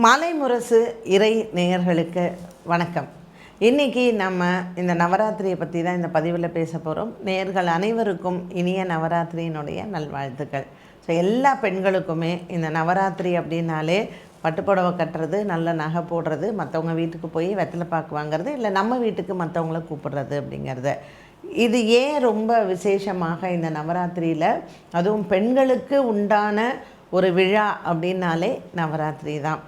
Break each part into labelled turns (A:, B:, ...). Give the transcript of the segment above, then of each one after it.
A: மாலை முரசு இறை நேயர்களுக்கு வணக்கம். இன்னைக்கு நம்ம இந்த நவராத்திரியை பற்றி தான் இந்த பதிவில் பேச போகிறோம் நேயர்கள் அனைவருக்கும் இனிய நவராத்திரியினுடைய நல்வாழ்த்துக்கள். ஸோ எல்லா பெண்களுக்குமே இந்த நவராத்திரி அப்படின்னாலே பட்டுப்புடவை கட்டுறது நல்ல நகை போடுறது மற்றவங்க வீட்டுக்கு போய் வெத்தலை பாக்கு வாங்குறது இல்லை நம்ம வீட்டுக்கு மற்றவங்கள கூப்பிடுறது அப்படிங்கிறது. இது ஏன் ரொம்ப விசேஷமாக இந்த நவராத்திரியில்? அதுவும் பெண்களுக்கு உண்டான ஒரு விழா அப்படின்னாலே நவராத்திரி தான்.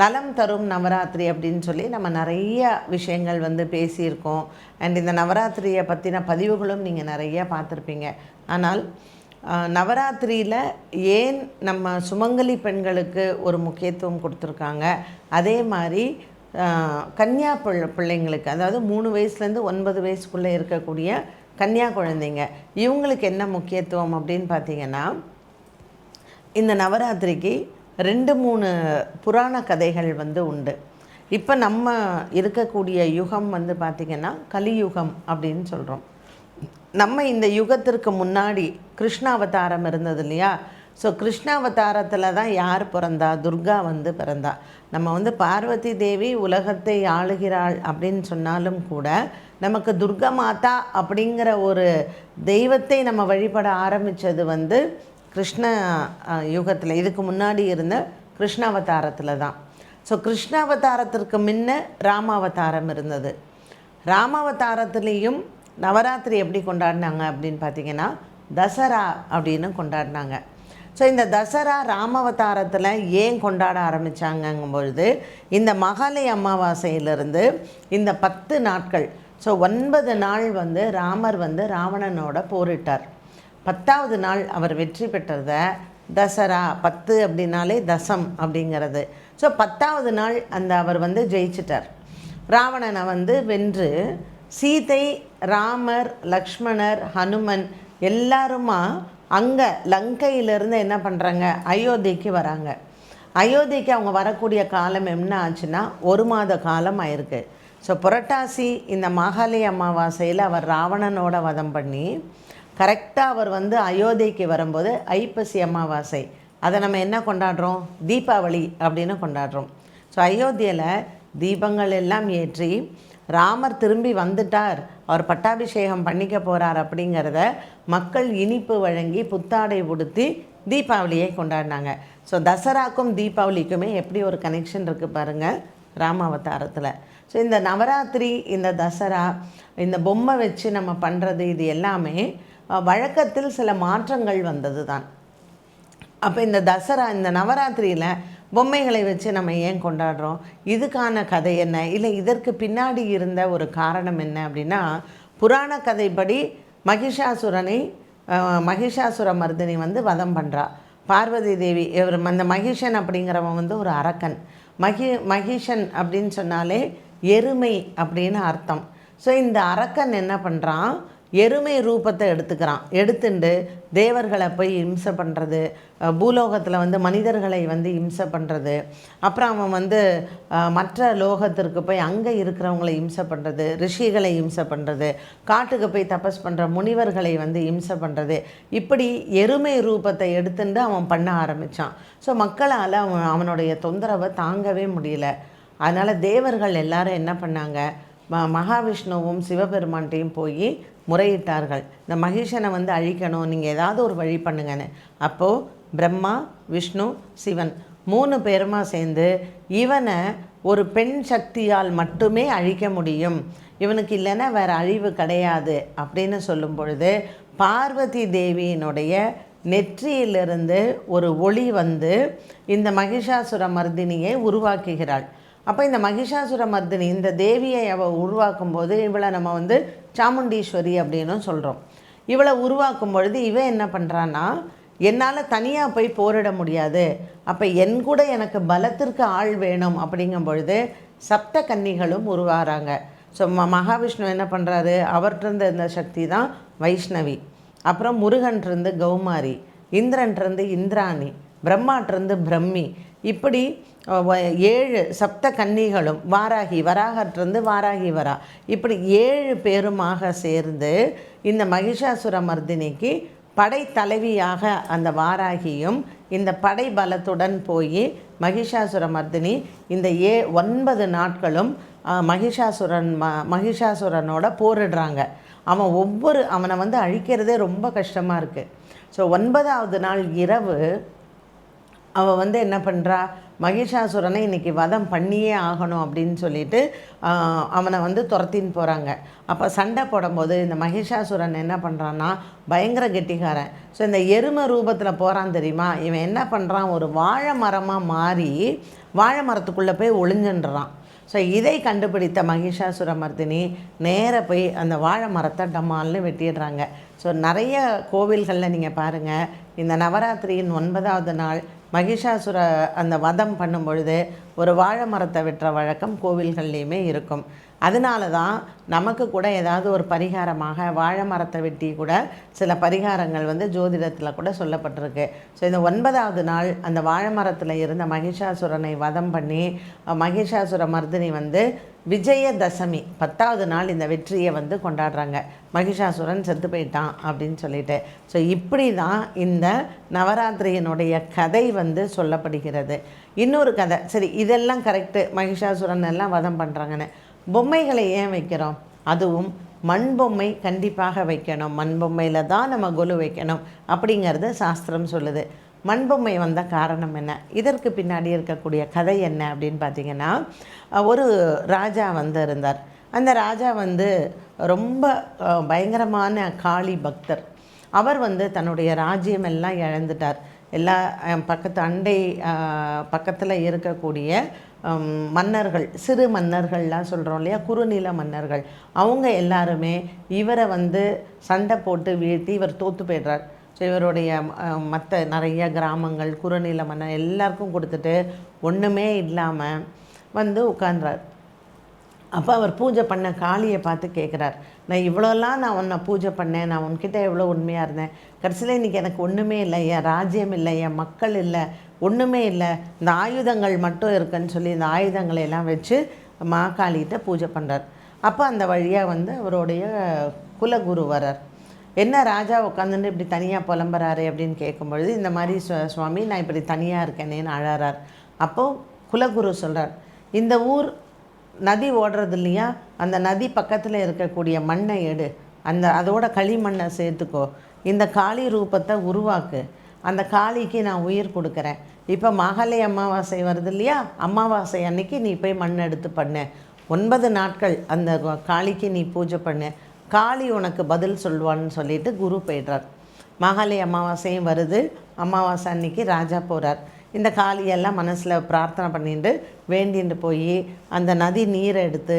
A: நலம் தரும் நவராத்திரி அப்படின்னு சொல்லி நம்ம நிறைய விஷயங்கள் வந்து பேசியிருக்கோம். அண்ட் இந்த நவராத்திரியை பற்றின பதிவுகளும் நீங்கள் நிறைய பார்த்துருப்பீங்க. ஆனால் நவராத்திரியில் ஏன் நம்ம சுமங்கலி பெண்களுக்கு ஒரு முக்கியத்துவம் கொடுத்துருக்காங்க? அதே மாதிரி கன்னியா பிள்ளை பிள்ளைங்களுக்கு அதாவது மூணு வயசுலேருந்து ஒன்பது வயசுக்குள்ளே இருக்கக்கூடிய கன்னியா குழந்தைங்க இவங்களுக்கு என்ன முக்கியத்துவம் அப்படின்னு பார்த்தீங்கன்னா இந்த நவராத்திரிக்கு ரெண்டு மூணு புராண கதைகள் வந்து உண்டு. இப்போ நம்ம இருக்கக்கூடிய யுகம் வந்து பார்த்திங்கன்னா கலியுகம் அப்படின்னு சொல்கிறோம் நம்ம இந்த யுகத்திற்கு முன்னாடி கிருஷ்ணாவதாரம் இருந்தது இல்லையா? ஸோ கிருஷ்ணாவதாரத்தில் தான் யார் பிறந்தா? துர்கா வந்து பிறந்தா. நம்ம வந்து பார்வதி தேவி உலகத்தை ஆளுகிறாள் அப்படின்னு சொன்னாலும் கூட நமக்கு துர்கா மாதா அப்படிங்கிற ஒரு தெய்வத்தை நம்ம வழிபட ஆரம்பித்தது வந்து கிருஷ்ண யுகத்தில் இதுக்கு முன்னாடி இருந்த கிருஷ்ணாவதாரத்தில் தான். ஸோ கிருஷ்ணாவதாரத்திற்கு முன்ன ராமாவதாரம் இருந்தது. ராமாவதாரத்துலேயும் நவராத்திரி எப்படி கொண்டாடினாங்க அப்படின்னு பார்த்தீங்கன்னா தசரா அப்படின்னு கொண்டாடினாங்க. ஸோ இந்த தசரா ராமவதாரத்தில் ஏன் கொண்டாட ஆரம்பித்தாங்கங்கும் பொழுது இந்த மகாலி அமாவாசையிலிருந்து இந்த பத்து நாட்கள் ஸோ ஒன்பது நாள் வந்து ராமர் வந்து ராவணனோட போரிட்டார். பத்தாவது நாள் அவர் வெற்றி பெற்றதை தசரா பத்து அப்படின்னாலே தசம் அப்படிங்கிறது. ஸோ பத்தாவது நாள் அந்த அவர் வந்து ஜெயிச்சிட்டார். ராவணனை வந்து வென்று சீதை ராமர் லக்ஷ்மணர் ஹனுமன் எல்லாருமா அங்கே லங்கையிலேருந்து என்ன பண்ணுறாங்க அயோத்திக்கு வராங்க. அயோத்திக்கு அவங்க வரக்கூடிய காலம் என்ன ஆச்சுன்னா ஒரு மாத காலம் ஆயிருக்கு. ஸோ புரட்டாசி இந்த மாகாளி அமாவாசையில் அவர் ராவணனோட வதம் பண்ணி கரெக்டாக அவர் வந்து அயோத்திக்கு வரும்போது ஐப்பசி அமாவாசை. அதை நம்ம என்ன கொண்டாடுறோம்? தீபாவளி அப்படின்னு கொண்டாடுறோம். ஸோ அயோத்தியில் தீபங்கள் எல்லாம் ஏற்றி ராமர் திரும்பி வந்துட்டார். அவர் பட்டாபிஷேகம் பண்ணிக்க போகிறார் அப்படிங்கிறத மக்கள் இனிப்பு வழங்கி புத்தாடை உடுத்தி தீபாவளியை கொண்டாடினாங்க. ஸோ தசராக்கும் தீபாவளிக்குமே எப்படி ஒரு கனெக்ஷன் இருக்குது பாருங்கள் ராமாவதாரத்தில். ஸோ இந்த நவராத்திரி இந்த தசரா இந்த பொம்மை வச்சு நம்ம பண்ணுறது இது எல்லாமே வழக்கத்தில் சில மாற்றங்கள் வந்தது தான் அப்போ இந்த தசரா இந்த நவராத்திரியில் பொம்மைகளை வச்சு நம்ம ஏன் கொண்டாடுறோம்? இதுக்கான கதை என்ன? இல்லை இதற்கு பின்னாடி இருந்த ஒரு காரணம் என்ன அப்படின்னா புராண கதைப்படி மகிஷாசுரனை மகிஷாசுர மர்தினி வந்து வதம் பண்ணுறா பார்வதி தேவி இவர் அந்த மகிஷன் அப்படிங்கிறவன் வந்து ஒரு அரக்கன். மகி மகிஷன் அப்படின்னு சொன்னாலே எருமை அப்படின்னு அர்த்தம். ஸோ இந்த அரக்கன் என்ன பண்ணுறான் எருமை ரூபத்தை எடுத்துக்கிறான். எடுத்துண்டு தேவர்களை போய் இம்சை பண்ணுறது பூலோகத்தில் வந்து மனிதர்களை வந்து இம்சை பண்ணுறது அப்புறம் அவன் வந்து மற்ற லோகத்திற்கு போய் அங்கே இருக்கிறவங்களை இம்சை பண்ணுறது ரிஷிகளை இம்சை பண்ணுறது காட்டுக்கு போய் தபஸ் பண்ணுற முனிவர்களை வந்து இம்சை பண்ணுறது இப்படி எருமை ரூபத்தை எடுத்துட்டு அவன் பண்ண ஆரம்பித்தான் ஸோ மக்களால் அவன் அவனுடைய தொந்தரவை தாங்கவே முடியல. அதனால் தேவர்கள் எல்லாரும் என்ன பண்ணாங்க? ம மகாவிஷ்ணுவும் சிவபெருமான்ட்டையும் போய் முறையிட்டார்கள். இந்த மகிஷனை வந்து அழிக்கணும் நீங்கள் ஏதாவது ஒரு வழி பண்ணுங்கன்னு. அப்போது பிரம்மா விஷ்ணு சிவன் மூணு பேருமா சேர்ந்து இவனை ஒரு பெண் சக்தியால் மட்டுமே அழிக்க முடியும். இவனுக்கு இல்லைன்னா வேறு அழிவு கிடையாது அப்படின்னு சொல்லும் பொழுது பார்வதி தேவியினுடைய நெற்றியிலிருந்து ஒரு ஒளி வந்து இந்த மகிஷாசுர மர்தினியை உருவாக்குகிறாள். அப்போ இந்த மகிஷாசுர மர்தினி இந்த தேவியை அவள் உருவாக்கும் போது இவளை நம்ம வந்து சாமுண்டீஸ்வரி அப்படின்னும் சொல்கிறோம் இவளை உருவாக்கும் பொழுது இவன் என்ன பண்ணுறான்னா என்னால் தனியாக போய் போரிட முடியாது. அப்போ என் கூட எனக்கு பலத்திற்கு ஆள் வேணும். அப்படிங்கும் பொழுது சப்த கன்னிகளும் உருவாகிறாங்க ஸோ ம மகாவிஷ்ணு என்ன பண்ணுறாரு அவர்கிட்ட இந்த சக்தி தான் வைஷ்ணவி. அப்புறம் முருகன்றிருந்து கௌமாரி. இந்திரன்றிருந்து இந்திராணி. பிரம்மாட்டிருந்து பிரம்மி. இப்படி வ- ஏழு சப்த கன்னிகளும் வாராகி வராகற்றிருந்து வாராகி வரா. இப்படி ஏழு பேருமாக சேர்ந்து இந்த மகிஷாசுர மர்தினிக்கு படை தலைவியாக அந்த வாராகியும் இந்த படை பலத்துடன் போய் மகிஷாசுர மர்தினி இந்த ஏ ஒன்பது நாட்களும் மகிஷாசுரன் ம மகிஷாசுரனோட போரிடுறாங்க. அவன் ஒவ்வொரு அவனை வந்து அழிக்கிறதே ரொம்ப கஷ்டமாக இருக்குது ஸோ ஒன்பதாவது நாள் இரவு அவள் வந்து என்ன பண்ணுறா மகிஷாசுரனை இன்றைக்கி வதம் பண்ணியே ஆகணும் அப்படின்னு சொல்லிட்டு அவனை வந்து துரத்தின்னு போகிறாங்க அப்போ சண்டை போடும்போது இந்த மகிஷாசுரன் என்ன பண்ணுறான்னா பயங்கர கெட்டிக்காரன். ஸோ இந்த எருமை ரூபத்தில் போகிறான் தெரியுமா? இவன் என்ன பண்ணுறான் ஒரு வாழை மரமாக மாறி வாழை மரத்துக்குள்ளே போய் ஒளிஞ்சுன்றான். ஸோ இதை கண்டுபிடித்த மகிஷாசுர மர்தினி நேராக போய் அந்த வாழை மரத்தை டம்மால்னு வெட்டிடுறாங்க. ஸோ நிறைய கோவில்களில் நீங்கள் பாருங்கள் இந்த நவராத்திரியின் ஒன்பதாவது நாள் மகிஷாசுர அந்த வதம் பண்ணும் பொழுது ஒரு வாழை மரத்தை வெட்டுற வழக்கம் கோவில்கள்லேயுமே இருக்கும். அதனால தான் நமக்கு கூட ஏதாவது ஒரு பரிகாரமாக வாழை மரத்தை வெட்டி கூட சில பரிகாரங்கள் வந்து ஜோதிடத்தில் கூட சொல்லப்பட்டிருக்கு. ஸோ இந்த ஒன்பதாவது நாள் அந்த வாழை மரத்தில் இருந்த மகிஷாசுரனை வதம் பண்ணி மகிஷாசுர மர்தினி வந்து விஜயதசமி பத்தாவது நாள் இந்த வெற்றியை வந்து கொண்டாடுறாங்க. மகிஷாசுரன் செத்து போயிட்டான் அப்படின்னு சொல்லிட்டு. ஸோ இப்படி தான் இந்த நவராத்திரியினுடைய கதை வந்து சொல்லப்படுகிறது. இன்னொரு கதை சரி இதெல்லாம் கரெக்டு மகிஷாசுரன் எல்லாம் வதம் பண்ணுறாங்கன்னு பொம்மைகளை ஏன் வைக்கிறோம்? அதுவும் மண் பொம்மை கண்டிப்பாக வைக்கணும். மண் பொம்மையில் தான் நம்ம கொலு வைக்கணும். அப்படிங்கிறது சாஸ்திரம் சொல்லுது. மண்பொம்மை வந்த காரணம் என்ன? இதற்கு பின்னாடி இருக்கக்கூடிய கதை என்ன அப்படின்னு பார்த்தீங்கன்னா ஒரு ராஜா வந்து இருந்தார். அந்த ராஜா வந்து ரொம்ப பயங்கரமான காளி பக்தர். அவர் வந்து தன்னுடைய ராஜ்யம் எல்லாம் இழந்துட்டார். எல்லா பக்கத்து அண்டை பக்கத்தில் இருக்கக்கூடிய மன்னர்கள் சிறு மன்னர்கள்லாம் சொல்கிறோம் இல்லையா? குறுநில மன்னர்கள். அவங்க எல்லாருமே இவரை வந்து சண்டை போட்டு வீழ்த்தி இவர் தோற்று போயிடுறார். ஸோ இவருடைய மற்ற நிறைய கிராமங்கள் குறுநில மன்னர் எல்லாருக்கும் கொடுத்துட்டு ஒன்றுமே இல்லாமல் வந்து உட்கார்றார். அப்போ அவர் பூஜை பண்ண காளியை பார்த்து கேட்குறார் நான் இவ்வளோலாம் நான் உன்னை பூஜை பண்ணேன். நான் உன்கிட்ட எவ்வளோ உண்மையாக இருந்தேன். கடைசியில் இன்றைக்கி எனக்கு ஒன்றுமே இல்லை. என் ராஜ்யம் இல்லை. என் மக்கள் இல்லை. ஒன்றுமே இல்லை. இந்த ஆயுதங்கள் மட்டும் இருக்குன்னு சொல்லி இந்த ஆயுதங்களை எல்லாம் வச்சு மாகாளிகிட்ட பூஜை பண்ணுறார் அப்போ அந்த வழியாக வந்து அவருடைய குலகுரு வரார் என்ன ராஜா உட்காந்துட்டு இப்படி தனியாக புலம்புறாரு அப்படின்னு கேட்கும்பொழுது இந்த மாதிரி சுவாமி நான் இப்படி தனியாக இருக்கேனேன்னு அழறார். அப்போது குலகுரு சொல்கிறார் இந்த ஊர் நதி ஓடுறது இல்லையா? அந்த நதி பக்கத்தில் இருக்கக்கூடிய மண்ணை எடு. அந்த அதோட களிமண்ணை சேர்த்துக்கோ. இந்த காளி ரூபத்தை உருவாக்கு. அந்த காளிக்கு நான் உயிர் கொடுக்குறேன். இப்போ மகளே அமாவாசை வருது இல்லையா? அமாவாசை அன்னைக்கு நீ போய் மண் எடுத்து பண்ணு. ஒன்பது நாட்கள் அந்த காளிக்கு நீ பூஜை பண்ணு. காளி உனக்கு பதில் சொல்வான்னு சொல்லிட்டு குரு போயிடுறார். மகாலி அமாவாசையும் வருது. அமாவாசை அன்னைக்கு ராஜா போகிறார் இந்த காளியெல்லாம் மனசில் பிரார்த்தனை பண்ணிட்டு வேண்டிட்டு போய் அந்த நதி நீரை எடுத்து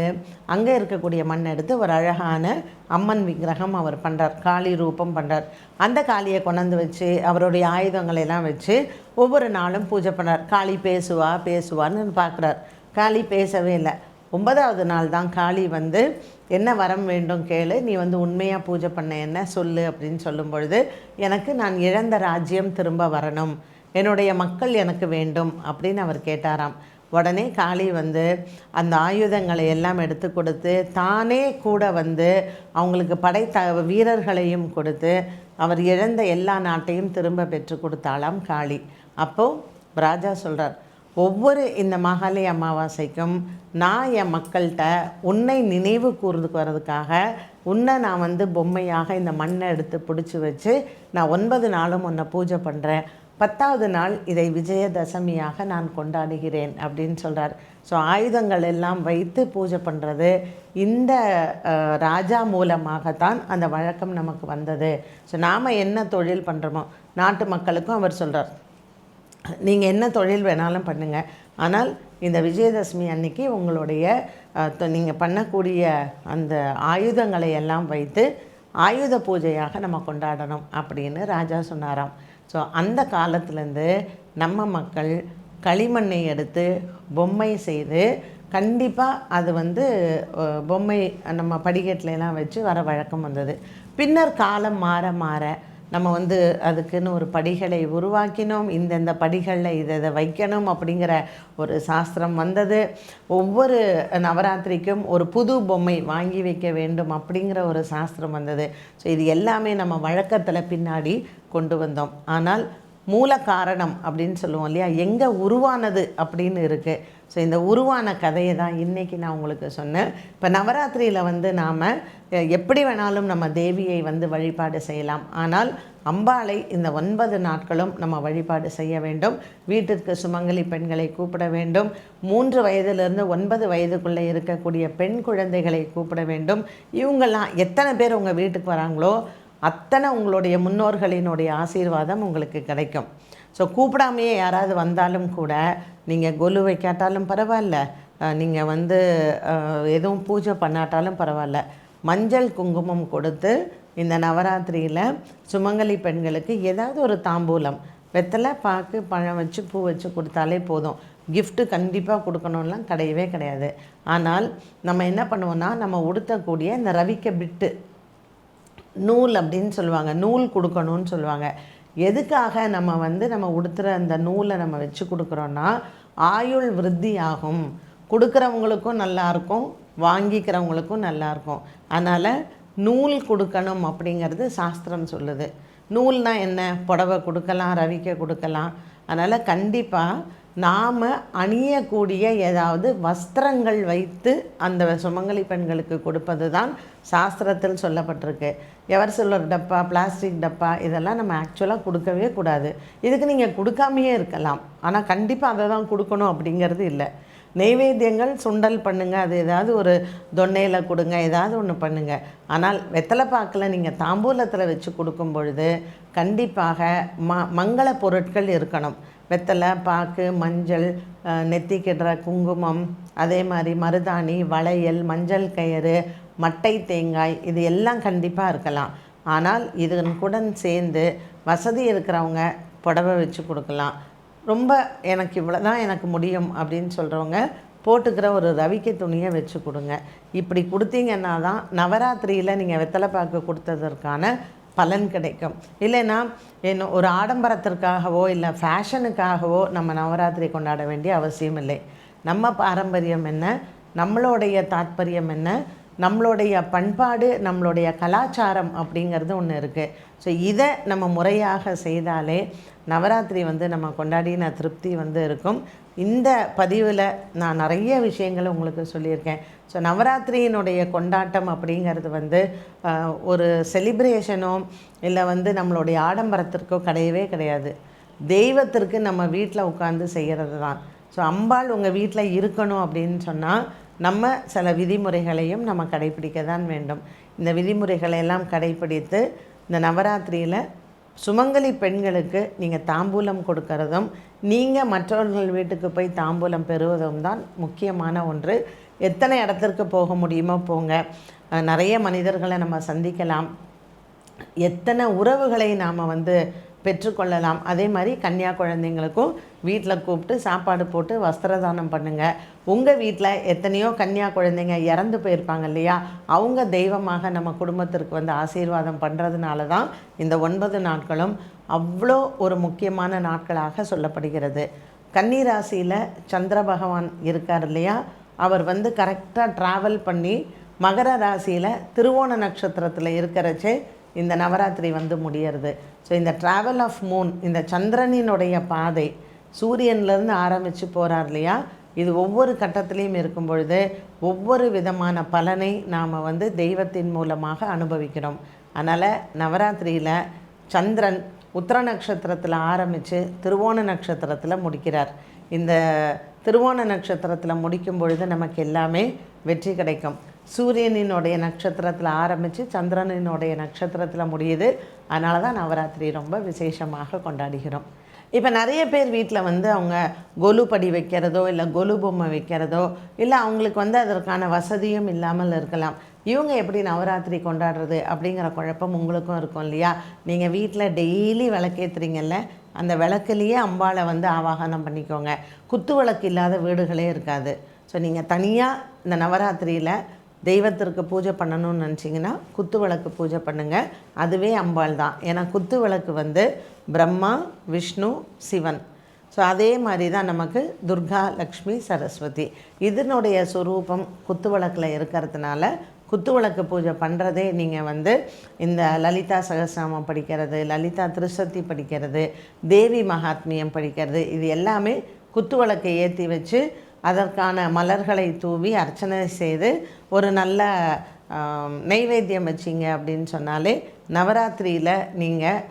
A: அங்கே இருக்கக்கூடிய மண் எடுத்து ஒரு அழகான அம்மன் விக்கிரகம் அவர் பண்ணுறார் காளி ரூபம் பண்ணுறார் அந்த காளியை கொண்டாந்து வச்சு அவருடைய ஆயுதங்களை எல்லாம் வச்சு ஒவ்வொரு நாளும் பூஜை பண்ணார். காளி பேசுவா பேசுவான்னு பார்க்குறார். காளி பேசவே இல்லை. ஒன்பதாவது நாள் தான் காளி வந்து என்ன வரம் வேண்டும் கேளு நீ வந்து உண்மையாக பூஜை பண்ண என்ன சொல்லு? அப்படின்னு சொல்லும் பொழுது எனக்கு நான் இழந்த ராஜ்யம் திரும்ப வரணும். என்னுடைய மக்கள் எனக்கு வேண்டும். அப்படின்னு அவர் கேட்டாராம். உடனே காளி வந்து அந்த ஆயுதங்களை எல்லாம் எடுத்து கொடுத்து தானே கூட வந்து அவங்களுக்கு படை த வீரர்களையும் கொடுத்து அவர் இழந்த எல்லா நாட்டையும் திரும்ப பெற்று கொடுத்தாளாம் காளி. அப்போது ராஜா சொல்கிறார் ஒவ்வொரு இந்த மகாலய அமாவாசைக்கும் நான் என் மக்கள்கிட்ட உன்னை நினைவு கூர்ந்துக்கு வர்றதுக்காக உன்னை நான் வந்து பொம்மையாக இந்த மண்ணை எடுத்து பிடிச்சி வச்சு நான் ஒன்பது நாளும் உன்னை பூஜை பண்ணுறேன் பத்தாவது நாள் இதை விஜயதசமியாக நான் கொண்டாடுகிறேன் அப்படின்னு சொல்கிறார் ஸோ ஆயுதங்கள் எல்லாம் வைத்து பூஜை பண்ணுறது இந்த ராஜா மூலமாகத்தான் அந்த வழக்கம் நமக்கு வந்தது. ஸோ நாம் என்ன தொழில் பண்ணுறோமோ நாட்டு மக்களுக்கும் அவர் சொல்கிறார் நீங்கள் என்ன தொழில் வேணாலும் பண்ணுங்கள் ஆனால் இந்த விஜயதசமி அன்னைக்கு உங்களுடைய நீங்கள் பண்ணக்கூடிய அந்த ஆயுதங்களை எல்லாம் வைத்து ஆயுத பூஜையாக நம்ம கொண்டாடணும் அப்படின்னு ராஜா சொன்னாராம். ஸோ அந்த காலத்துலேருந்து நம்ம மக்கள் களிமண்ணை எடுத்து பொம்மை செய்து கண்டிப்பாக அது வந்து பொம்மை நம்ம படிக்கட்டிலலாம் வச்சு வர வழக்கம் வந்தது. பின்னர் காலம் மாற மாற நம்ம வந்து அதுக்குன்னு ஒரு படிகளை உருவாக்கினோம். இந்தந்த படிகளில் இதை இதை வைக்கணும் அப்படிங்கிற ஒரு சாஸ்திரம் வந்தது. ஒவ்வொரு நவராத்திரிக்கும் ஒரு புது பொம்மை வாங்கி வைக்க வேண்டும் அப்படிங்கிற ஒரு சாஸ்திரம் வந்தது. ஸோ இது எல்லாமே நம்ம வழக்கத்தில் பின்னாடி கொண்டு வந்தோம். ஆனால் மூல காரணம் அப்படின்னு சொல்லுவோம் இல்லையா? எங்கே உருவானது அப்படின்னு இருக்குது ஸோ இந்த உருவான கதையை தான் இன்றைக்கி நான் உங்களுக்கு சொன்னேன். இப்போ நவராத்திரியில் வந்து நாம் எப்படி வேணாலும் நம்ம தேவியை வந்து வழிபாடு செய்யலாம். ஆனால் அம்பாளை இந்த ஒன்பது நாட்களும் நம்ம வழிபாடு செய்ய வேண்டும். வீட்டிற்கு சுமங்கலி பெண்களை கூப்பிட வேண்டும். மூன்று வயதிலிருந்து ஒன்பது வயதுக்குள்ளே இருக்கக்கூடிய பெண் குழந்தைகளை கூப்பிட வேண்டும். இவங்கெல்லாம் எத்தனை பேர் உங்கள் வீட்டுக்கு வராங்களோ அத்தனை உங்களுடைய முன்னோர்களினுடைய ஆசீர்வாதம் உங்களுக்கு கிடைக்கும். ஸோ கூப்பிடாமையே யாராவது வந்தாலும் கூட நீங்கள் கொலு வைக்காட்டாலும் பரவாயில்ல. நீங்கள் வந்து எதுவும் பூஜை பண்ணாட்டாலும் பரவாயில்ல. மஞ்சள் குங்குமம் கொடுத்து இந்த நவராத்திரியில் சுமங்கலி பெண்களுக்கு ஏதாவது ஒரு தாம்பூலம் வெத்தலை பாக்கு பழம் வச்சு பூ வச்சு கொடுத்தாலே போதும். கிஃப்ட்டு கண்டிப்பாக கொடுக்கணும்லாம் கிடையவே கிடையாது. ஆனால் நம்ம என்ன பண்ணுவோன்னா நம்ம உடுத்தக்கூடிய இந்த ரவிக்க பிட்டு நூல் அப்படின்னு சொல்லுவாங்க. நூல் கொடுக்கணும்னு சொல்லுவாங்க. எதுக்காக நம்ம வந்து நம்ம உடுத்துகிற அந்த நூலை நம்ம வச்சு கொடுக்குறோன்னா ஆயுள் விருத்தி ஆகும் கொடுக்குறவங்களுக்கும் நல்லாயிருக்கும் வாங்கிக்கிறவங்களுக்கும் நல்லாயிருக்கும் அதனால் நூல் கொடுக்கணும் அப்படிங்கிறது சாஸ்திரம் சொல்லுது. நூல்னால் என்ன? புடவை கொடுக்கலாம் ரவிக்க கொடுக்கலாம். அதனால் கண்டிப்பாக நாம் அணியக்கூடிய ஏதாவது வஸ்திரங்கள் வைத்து அந்த சுமங்கலி பெண்களுக்கு கொடுப்பது தான் சாஸ்திரத்தில் சொல்லப்பட்டிருக்கு. எவர் சில்வர் டப்பா பிளாஸ்டிக் டப்பா இதெல்லாம் நம்ம ஆக்சுவலாக கொடுக்கவே கூடாது. இதுக்கு நீங்கள் கொடுக்காமையே இருக்கலாம். ஆனால் கண்டிப்பாக அதை தான் கொடுக்கணும் அப்படிங்கிறது இல்லை. நெய்வேத்தியங்கள் சுண்டல் பண்ணுங்கள் அது ஏதாவது ஒரு தொன்னையில் கொடுங்க. ஏதாவது ஒன்று பண்ணுங்கள் ஆனால் வெத்தலை பாக்கில் நீங்கள் தாம்பூலத்தில் வச்சு கொடுக்கும் பொழுது கண்டிப்பாக ம மங்கள பொருட்கள் இருக்கணும். வெத்தலை பாக்கு மஞ்சள் நெத்திக்கிடுற குங்குமம் அதே மாதிரி மருதாணி வளையல் மஞ்சள் கயிறு மட்டை தேங்காய் இது எல்லாம் கண்டிப்பாக இருக்கலாம். ஆனால் இதன் கூட சேர்ந்து வசதி இருக்கிறவங்க புடவை வச்சு கொடுக்கலாம். ரொம்ப எனக்கு இவ்வளோ தான் எனக்கு முடியும் அப்படின்னு சொல்கிறவங்க போட்டுக்கிற ஒரு ரவிக்கை துணியை வச்சு கொடுங்க. இப்படி கொடுத்தீங்கன்னா தான் நவராத்திரியில் நீங்கள் வெத்தலை பாக்கு கொடுத்ததற்கான பலன் கிடைக்கும். இல்லைன்னா என்ன ஒரு ஆடம்பரத்திற்காகவோ இல்லை ஃபேஷனுக்காகவோ நம்ம நவராத்திரி கொண்டாட வேண்டிய அவசியம் இல்லை. நம்ம பாரம்பரியம் என்ன? நம்மளுடைய தாத்பரியம் என்ன? நம்மளுடைய பண்பாடு நம்மளுடைய கலாச்சாரம் அப்படிங்கிறது ஒன்று இருக்குது ஸோ இதை நம்ம முறையாக செய்தாலே நவராத்திரி வந்து நம்ம கொண்டாடின திருப்தி வந்து இருக்கும். இந்த பதிவில் நான் நிறைய விஷயங்களை உங்களுக்கு சொல்லியிருக்கேன். ஸோ நவராத்திரியினுடைய கொண்டாட்டம் அப்படிங்கிறது வந்து ஒரு செலிப்ரேஷனோ இல்லை வந்து நம்மளுடைய ஆடம்பரத்திற்கோ கிடையவே கிடையாது. தெய்வத்திற்கு நம்ம வீட்டில் உட்காந்து செய்கிறது தான். ஸோ அம்பாள் உங்கள் வீட்டில் இருக்கணும் அப்படின்னு சொன்னால் நம்ம சில விதிமுறைகளையும் நம்ம கடைப்பிடிக்க தான் வேண்டும். இந்த விதிமுறைகளை எல்லாம் கடைப்பிடித்து இந்த நவராத்திரியில் சுமங்கலி பெண்களுக்கு நீங்கள் தாம்பூலம் கொடுக்கறதும் நீங்கள் மற்றவர்கள் வீட்டுக்கு போய் தாம்பூலம் பெறுவதும் தான் முக்கியமான ஒன்று. எத்தனை இடத்திற்கு போக முடியுமோ போங்க. நிறைய மனிதர்களை நம்ம சந்திக்கலாம். எத்தனை உறவுகளை நாம் வந்து பெற்றுக்கொள்ளலாம். அதே மாதிரி கன்னியா குழந்தைங்களுக்கும் வீட்டில் கூப்பிட்டு சாப்பாடு போட்டு வஸ்திரதானம் பண்ணுங்கள் உங்கள் வீட்டில் எத்தனையோ கன்னியா குழந்தைங்க இறந்து போயிருப்பாங்க இல்லையா? அவங்க தெய்வமாக நம்ம குடும்பத்திற்கு வந்து ஆசீர்வாதம் பண்ணுறதுனால தான் இந்த ஒன்பது நாட்களும் அவ்வளோ ஒரு முக்கியமான நாட்களாக சொல்லப்படுகிறது. கன்னிராசியில் சந்திர பகவான் இருக்கார் இல்லையா? அவர் வந்து கரெக்டாக ட்ராவல் பண்ணி மகர ராசியில் திருவோண நட்சத்திரத்தில் இருக்கிறச்சே இந்த நவராத்திரி வந்து முடியறது. ஸோ இந்த ட்ராவல் ஆஃப் மூன் இந்த சந்திரனினுடைய பாதை சூரியன்லேருந்து ஆரம்பித்து போகிறார் இல்லையா? இது ஒவ்வொரு கட்டத்திலையும் இருக்கும் பொழுது ஒவ்வொரு விதமான பலனை நாம் வந்து தெய்வத்தின் மூலமாக அனுபவிக்கிறோம். அதனால் நவராத்திரியில் சந்திரன் உத்திர நட்சத்திரத்தில் ஆரம்பித்து திருவோண நட்சத்திரத்தில் முடிக்கிறார். இந்த திருவோண நட்சத்திரத்தில் முடிக்கும் பொழுது நமக்கு எல்லாமே வெற்றி கிடைக்கும். சூரியனினுடைய நட்சத்திரத்தில் ஆரம்பித்து சந்திரனினுடைய நட்சத்திரத்தில் முடியுது. அதனால தான் நவராத்திரி ரொம்ப விசேஷமாக கொண்டாடுகிறோம். இப்போ நிறைய பேர் வீட்டில் வந்து அவங்க கொலு படி வைக்கிறதோ இல்லை கொலு பொம்மை வைக்கிறதோ இல்லை அவங்களுக்கு வந்து அதற்கான வசதியும் இல்லாமல் இருக்கலாம். இவங்க எப்படி நவராத்திரி கொண்டாடுறது அப்படிங்கிற குழப்பம் உங்களுக்கும் இருக்கும் இல்லையா? நீங்கள் வீட்டில் டெய்லி விளக்கேற்றுறீங்கல்ல அந்த விளக்குலேயே அம்பாளை வந்து ஆவாகனம் பண்ணிக்கோங்க. குத்து விளக்கு இல்லாத வீடுகளே இருக்காது. ஸோ நீங்கள் தனியாக இந்த நவராத்திரியில் தெய்வத்திற்கு பூஜை பண்ணணும்னு நினச்சிங்கன்னா குத்து விளக்கு பூஜை பண்ணுங்கள் அதுவே அம்பாள் தான். ஏன்னா குத்து விளக்கு வந்து பிரம்மா விஷ்ணு சிவன். ஸோ அதே மாதிரி தான் நமக்கு துர்கா லக்ஷ்மி சரஸ்வதி. இதனுடைய சுரூபம் குத்து விளக்கில் இருக்கிறதுனால குத்து விளக்கு பூஜை பண்ணுறதே நீங்கள் வந்து இந்த லலிதா சகசிரநாமம் படிக்கிறது லலிதா திருசக்தி படிக்கிறது தேவி மகாத்மியம் படிக்கிறது இது எல்லாமே குத்து விளக்கை ஏற்றி வச்சு அதற்கான மலர்களை தூவி அர்ச்சனை செய்து ஒரு நல்ல நெய்வேத்தியம் வச்சிங்க அப்படின்னு சொன்னாலே நவராத்திரியில் நீங்கள்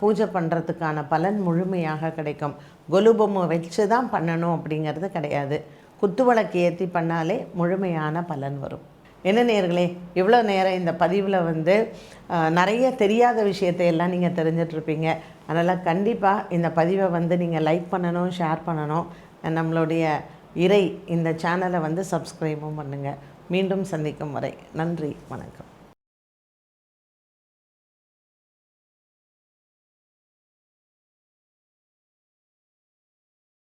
A: பூஜை பண்ணுறதுக்கான பலன் முழுமையாக கிடைக்கும். கொலுபொம்மை வச்சு தான் பண்ணணும் அப்படிங்கிறது கிடையாது. குத்து விளக்கு ஏற்றி பண்ணாலே முழுமையான பலன் வரும். என்ன நேர்களே இவ்வளோ நேரம் இந்த பதிவில் வந்து நிறைய தெரியாத விஷயத்தை எல்லாம் நீங்கள் தெரிஞ்சிட்ருப்பீங்க. அதனால் கண்டிப்பாக இந்த பதிவை வந்து நீங்கள் லைக் பண்ணணும் ஷேர் பண்ணணும். நம்மளுடைய இறை இந்த சேனலை வந்து சப்ஸ்கிரைபும் பண்ணுங்கள் மீண்டும் சந்திக்கும் வரை நன்றி வணக்கம்.